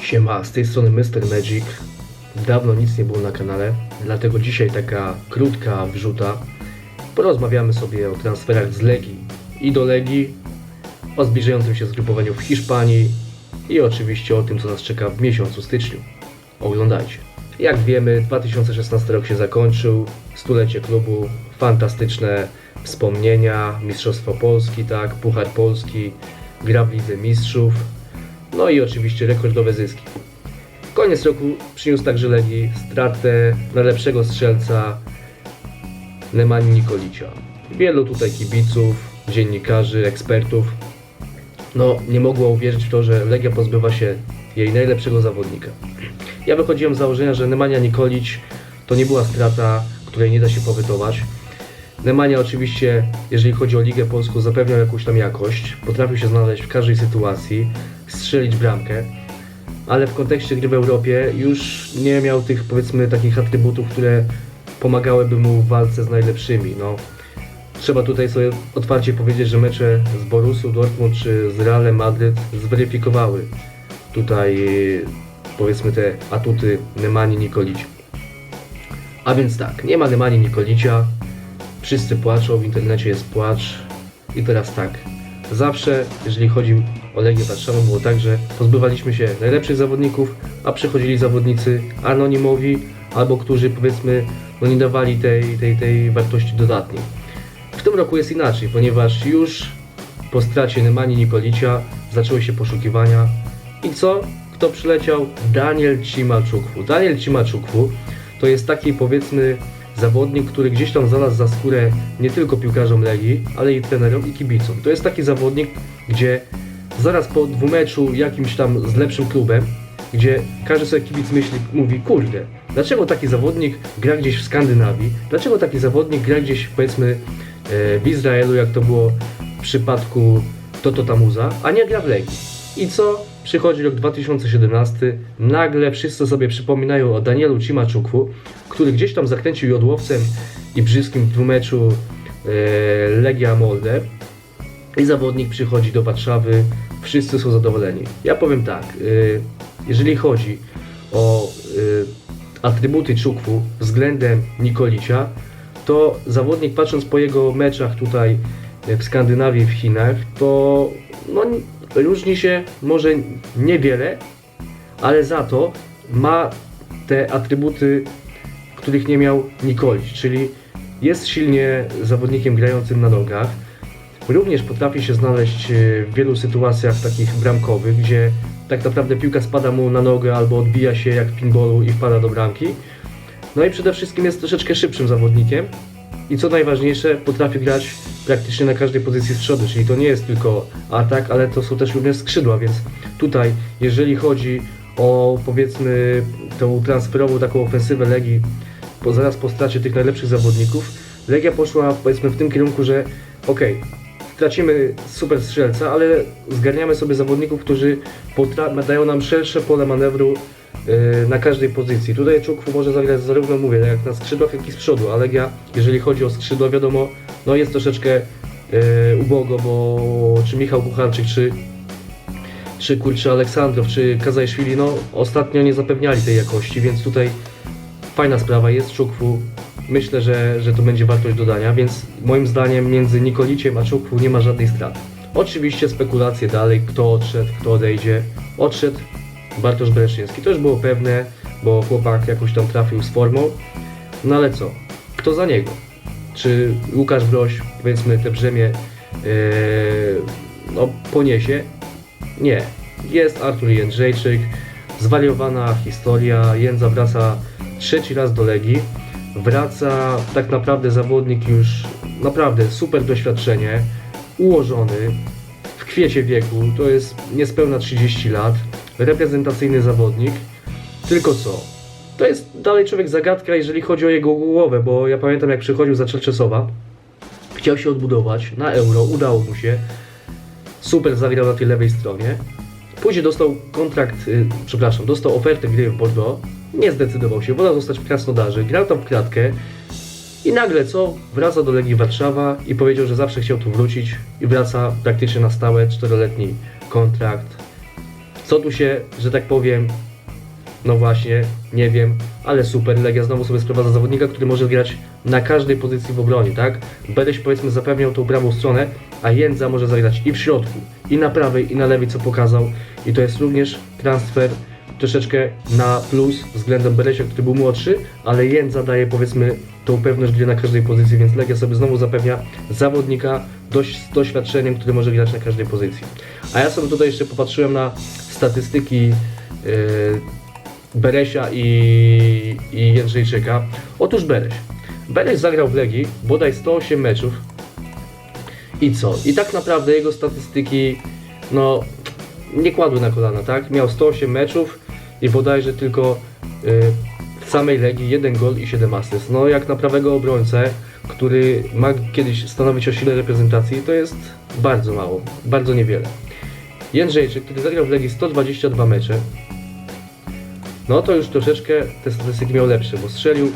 Siema, z tej strony Mr. Magic. Dawno nic nie było na kanale, dlatego dzisiaj taka krótka wrzuta. Porozmawiamy sobie o transferach z Legii i do Legii, o zbliżającym się zgrupowaniu w Hiszpanii i oczywiście o tym, co nas czeka w miesiącu styczniu. Oglądajcie. Jak wiemy, 2016 rok się zakończył, stulecie klubu, fantastyczne wspomnienia, Mistrzostwo Polski, tak, Puchar Polski, gra w Lidze Mistrzów, no i oczywiście rekordowe zyski. Koniec roku przyniósł także Legii stratę najlepszego strzelca Nemani Nikolicia. Wielu tutaj kibiców, dziennikarzy, ekspertów no, nie mogło uwierzyć w to, że Legia pozbywa się jej najlepszego zawodnika. Ja wychodziłem z założenia, że Nemanja Nikolić to nie była strata, której nie da się powytować. Nemanja oczywiście, jeżeli chodzi o Ligę Polską, zapewniał jakąś tam jakość, potrafił się znaleźć w każdej sytuacji, strzelić bramkę, ale w kontekście gry w Europie już nie miał tych powiedzmy takich atrybutów, które pomagałyby mu w walce z najlepszymi. No, trzeba tutaj sobie otwarcie powiedzieć, że mecze z Borussią Dortmund czy z Realem Madryt zweryfikowały tutaj powiedzmy te atuty Nemani Nikolicia. A więc tak, nie ma Nemani Nikolicia, wszyscy płaczą, w internecie jest płacz i teraz tak, zawsze jeżeli chodzi o Legię Warszawa było tak, że pozbywaliśmy się najlepszych zawodników, a przychodzili zawodnicy anonimowi albo którzy powiedzmy no nie dawali tej, tej, tej wartości dodatniej. W tym roku jest inaczej, ponieważ już po stracie Nemani Nikolicia zaczęły się poszukiwania i co? Kto przyleciał? Daniel Cimaczukwu. Daniel Cimaczukwu to jest taki powiedzmy zawodnik, który gdzieś tam znalazł za skórę nie tylko piłkarzom Legii, ale i trenerom i kibicom. To jest taki zawodnik, gdzie zaraz po dwumeczu jakimś tam z lepszym klubem, gdzie każdy sobie kibic myśli, mówi, kurde, dlaczego taki zawodnik gra gdzieś w Skandynawii, dlaczego taki zawodnik gra gdzieś powiedzmy e, w Izraelu, jak to było w przypadku Toto Tamuza, a nie gra w Legii. I co? Przychodzi rok 2017, nagle wszyscy sobie przypominają o Danielu Cimaczukwu, który gdzieś tam zakręcił jodłowcem i brzyskim w dwumeczu e, Legia Molde i zawodnik przychodzi do Warszawy, wszyscy są zadowoleni. Ja powiem tak, y, jeżeli chodzi o y, atrybuty Czukwu względem Nikolicia, to zawodnik patrząc po jego meczach tutaj y, w Skandynawii, w Chinach, to no, różni się może niewiele, ale za to ma te atrybuty, których nie miał Nikolić, czyli jest silnie zawodnikiem grającym na nogach, również potrafi się znaleźć e, w wielu sytuacjach takich bramkowych, gdzie tak naprawdę piłka spada mu na nogę albo odbija się jak pinballu i wpada do bramki. No i przede wszystkim jest troszeczkę szybszym zawodnikiem i co najważniejsze, potrafi grać praktycznie na każdej pozycji z przodu, czyli to nie jest tylko atak, ale to są też również skrzydła, więc tutaj jeżeli chodzi o powiedzmy tą transferową taką ofensywę Legii po, zaraz po stracie tych najlepszych zawodników, Legia poszła powiedzmy w tym kierunku, że okej, tracimy super strzelca, ale zgarniamy sobie zawodników, którzy dają nam szersze pole manewru na każdej pozycji. Tutaj Czukwu może zagrać zarówno, mówię, jak na skrzydłach, jak i z przodu, ale ja, jeżeli chodzi o skrzydła, wiadomo, no jest troszeczkę yy, ubogo, bo czy Michał Kucharczyk, czy czy kurczę Aleksandrow, czy Kazajszwili, no ostatnio nie zapewniali tej jakości, więc tutaj fajna sprawa jest Czukwu. Myślę, że, że to będzie wartość dodania, więc moim zdaniem między Nikoliciem a Czukwu nie ma żadnej straty. Oczywiście spekulacje dalej, kto odszedł, kto odejdzie. Odszedł Bartosz Bereszyński, to już było pewne, bo chłopak jakoś tam trafił z formą. No ale co? Kto za niego? Czy Łukasz Broś, powiedzmy, te brzemię yy, no, poniesie? Nie. Jest Artur Jędrzejczyk, zwariowana historia. Jędza wraca trzeci raz do Legii. Wraca tak naprawdę zawodnik już naprawdę super doświadczenie, ułożony, w kwiecie wieku, to jest niespełna 30 lat, reprezentacyjny zawodnik. Tylko co? To jest dalej człowiek zagadka, jeżeli chodzi o jego głowę, bo ja pamiętam jak przychodził za Czerczesowa, chciał się odbudować na euro, udało mu się, super zagrał na tej lewej stronie. Później dostał kontrakt, y, przepraszam, dostał ofertę gry w Bordeaux. Nie zdecydował się, wolał zostać w Krasnodarze, grał tam w klatkę i nagle co? Wraca do Legii Warszawa i powiedział, że zawsze chciał tu wrócić i wraca praktycznie na stałe, czteroletni kontrakt. Co tu się, że tak powiem, no właśnie, nie wiem, ale super. Legia znowu sobie sprowadza zawodnika, który może grać na każdej pozycji w obronie, tak? Bereś powiedzmy zapewniał tą prawą stronę, a Jędza może zagrać i w środku, i na prawej, i na lewej, co pokazał. I to jest również transfer troszeczkę na plus względem Beresia, który był młodszy, ale Jędza daje powiedzmy tą pewność gry na każdej pozycji, więc Legia sobie znowu zapewnia zawodnika dość z doświadczeniem, który może grać na każdej pozycji. A ja sobie tutaj jeszcze popatrzyłem na statystyki yy, Beresia i, i Jędrzejczyka. Otóż Bereś. Bereś zagrał w Legii bodaj 108 meczów. I co? I tak naprawdę jego statystyki, no, nie kładły na kolana, tak? Miał 108 meczów i bodajże tylko y, w samej Legii jeden gol i 7 asyst. No, jak na prawego obrońcę, który ma kiedyś stanowić o sile reprezentacji, to jest bardzo mało, bardzo niewiele. Jędrzejczyk, który zagrał w Legii 122 mecze, no to już troszeczkę te statystyki miał lepsze, bo strzelił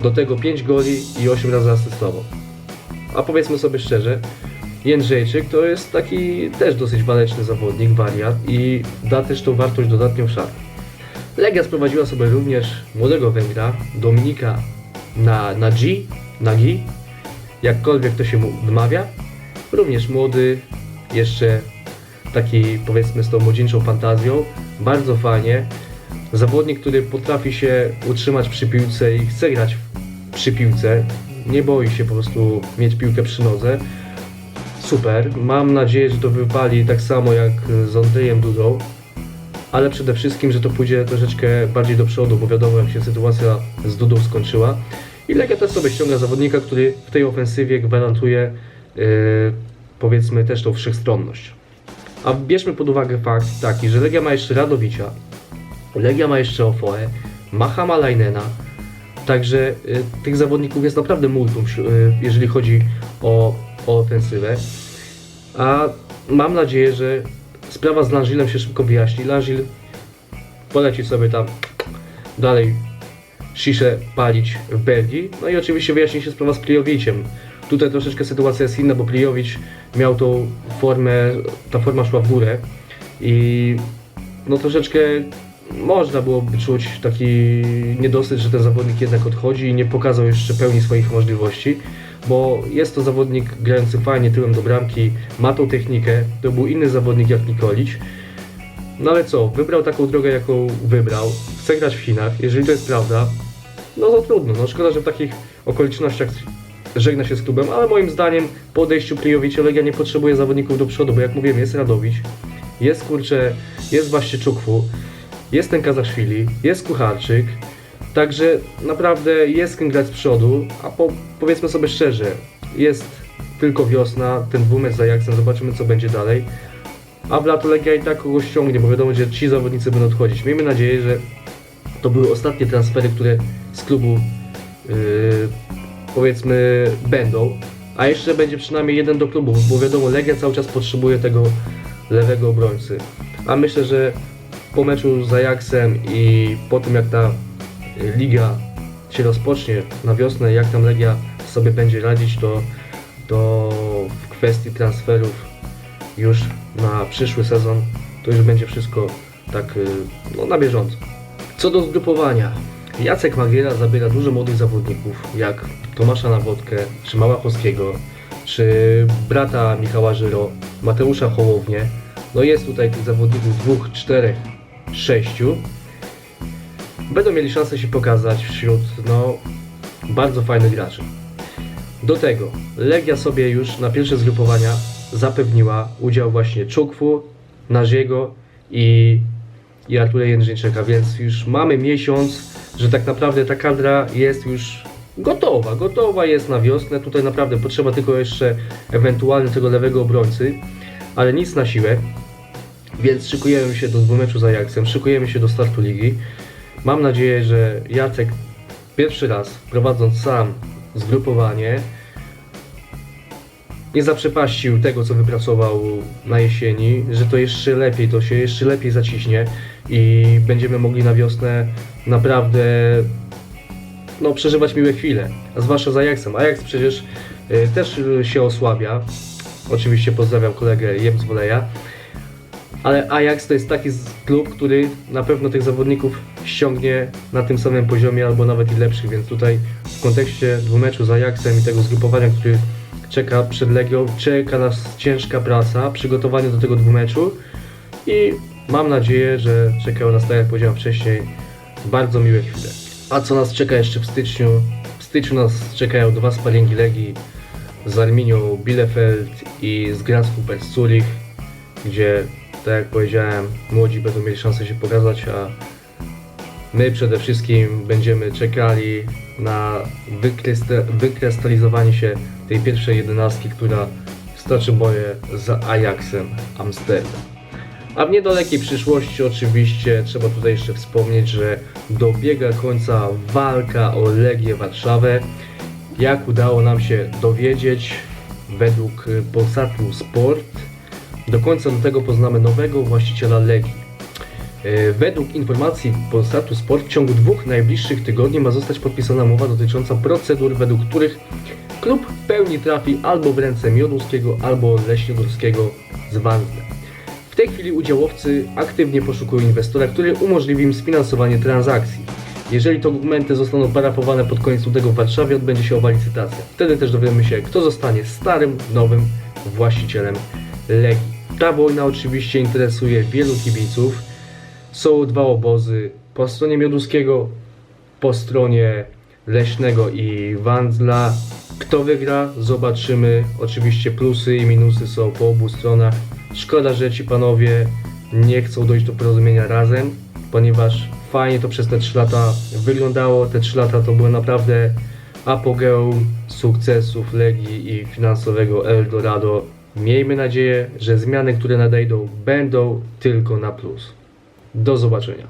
do tego 5 goli i 8 razy asystował. A powiedzmy sobie szczerze, Jędrzejczyk to jest taki też dosyć waleczny zawodnik, wariat i da też tą wartość dodatnią w szatni. Legia sprowadziła sobie również młodego Węgra, Dominika na, na G, na G, jakkolwiek to się mu wymawia. Również młody, jeszcze taki powiedzmy z tą młodzieńczą fantazją, bardzo fajnie. Zawodnik, który potrafi się utrzymać przy piłce i chce grać przy piłce, nie boi się po prostu mieć piłkę przy nodze. Super, mam nadzieję, że to wypali tak samo jak z Andrzejem Dudą, ale przede wszystkim, że to pójdzie troszeczkę bardziej do przodu, bo wiadomo jak się sytuacja z Dudą skończyła. I Legia też sobie ściąga zawodnika, który w tej ofensywie gwarantuje yy, powiedzmy też tą wszechstronność. A bierzmy pod uwagę fakt taki, że Legia ma jeszcze Radowicia, Legia ma jeszcze Ofoe, ma Hamalajnena, także y, tych zawodników jest naprawdę multum, y, jeżeli chodzi o, o ofensywę. A mam nadzieję, że sprawa z Langilem się szybko wyjaśni. Langil poleci sobie tam dalej sziszę palić w Belgii. No i oczywiście wyjaśni się sprawa z Plijowiciem. Tutaj troszeczkę sytuacja jest inna, bo Plijowicz miał tą formę, ta forma szła w górę i no troszeczkę można byłoby czuć taki niedosyt, że ten zawodnik jednak odchodzi i nie pokazał jeszcze pełni swoich możliwości, bo jest to zawodnik grający fajnie tyłem do bramki, ma tą technikę, to był inny zawodnik jak Nikolić. No ale co, wybrał taką drogę, jaką wybrał, chce grać w Chinach, jeżeli to jest prawda, no to trudno, no szkoda, że w takich okolicznościach żegna się z klubem, ale moim zdaniem po odejściu Plijowicza Legia nie potrzebuje zawodników do przodu, bo jak mówiłem, jest Radowicz, jest kurczę, jest właśnie Czukwu, jest ten Kazaszwili, jest Kucharczyk, także naprawdę jest kim grać z przodu, a po, powiedzmy sobie szczerze, jest tylko wiosna, ten dwumecz za Ajaxem, zobaczymy co będzie dalej, a w lato Legia i tak kogoś ściągnie, bo wiadomo, że ci zawodnicy będą odchodzić. Miejmy nadzieję, że to były ostatnie transfery, które z klubu yy, powiedzmy będą, a jeszcze będzie przynajmniej jeden do klubu, bo wiadomo, Legia cały czas potrzebuje tego lewego obrońcy. A myślę, że po meczu z Ajaxem i po tym jak ta y, liga się rozpocznie na wiosnę, jak tam Legia sobie będzie radzić, to, to w kwestii transferów już na przyszły sezon to już będzie wszystko tak y, no, na bieżąco. Co do zgrupowania, Jacek Magiera zabiera dużo młodych zawodników, jak Tomasza Nawodkę, czy Małachowskiego, czy brata Michała Żyro, Mateusza Hołownię. No jest tutaj tych zawodników dwóch, czterech, sześciu. Będą mieli szansę się pokazać wśród no, bardzo fajnych graczy. Do tego Legia sobie już na pierwsze zgrupowania zapewniła udział właśnie Czukwu, Naziego i, i Artura Jędrzejczyka, więc już mamy miesiąc, że tak naprawdę ta kadra jest już gotowa, gotowa jest na wiosnę, tutaj naprawdę potrzeba tylko jeszcze ewentualnie tego lewego obrońcy, ale nic na siłę, więc szykujemy się do dwumeczu z Ajaxem, szykujemy się do startu ligi. Mam nadzieję, że Jacek pierwszy raz prowadząc sam zgrupowanie nie zaprzepaścił tego, co wypracował na jesieni, że to jeszcze lepiej, to się jeszcze lepiej zaciśnie i będziemy mogli na wiosnę naprawdę no, przeżywać miłe chwile, a zwłaszcza z Ajaxem. Ajax przecież y, też y, się osłabia. Oczywiście pozdrawiam kolegę Jem z Woleja. Ale Ajax to jest taki klub, który na pewno tych zawodników ściągnie na tym samym poziomie albo nawet i lepszych, więc tutaj w kontekście dwumeczu z Ajaxem i tego zgrupowania, który czeka przed Legią, czeka nas ciężka praca, przygotowanie do tego dwumeczu i mam nadzieję, że czekają nas, tak jak powiedziałem wcześniej, bardzo miłe chwile. A co nas czeka jeszcze w styczniu? W styczniu nas czekają dwa sparingi Legii z Arminią Bielefeld i z Grasshopper z Zurich, gdzie, tak jak powiedziałem, młodzi będą mieli szansę się pokazać, a my przede wszystkim będziemy czekali na wykrysta- wykrystalizowanie się tej pierwszej jedenastki, która stoczy boje z Ajaxem Amsterdam. A w niedalekiej przyszłości oczywiście trzeba tutaj jeszcze wspomnieć, że dobiega końca walka o Legię Warszawę. Jak udało nam się dowiedzieć, według Polsatu Sport, do końca lutego poznamy nowego właściciela Legii. E, Według informacji Polsatu Sport w ciągu dwóch najbliższych tygodni ma zostać podpisana umowa dotycząca procedur, według których klub w pełni trafi albo w ręce Mioduskiego, albo Leśniodorskiego z Wandzle. Tej chwili udziałowcy aktywnie poszukują inwestora, który umożliwi im sfinansowanie transakcji. Jeżeli dokumenty zostaną parafowane pod koniec lutego w Warszawie, odbędzie się owa licytacja. Wtedy też dowiemy się, kto zostanie starym, nowym właścicielem Legii. Ta wojna oczywiście interesuje wielu kibiców. Są dwa obozy po stronie Mioduskiego, po stronie Leśnego i Wandzla. Kto wygra, zobaczymy. Oczywiście plusy i minusy są po obu stronach. Szkoda, że ci panowie nie chcą dojść do porozumienia razem, ponieważ fajnie to przez te 3 lata wyglądało. Te 3 lata to były naprawdę apogeum sukcesów Legii i finansowego Eldorado. Miejmy nadzieję, że zmiany, które nadejdą, będą tylko na plus. Do zobaczenia.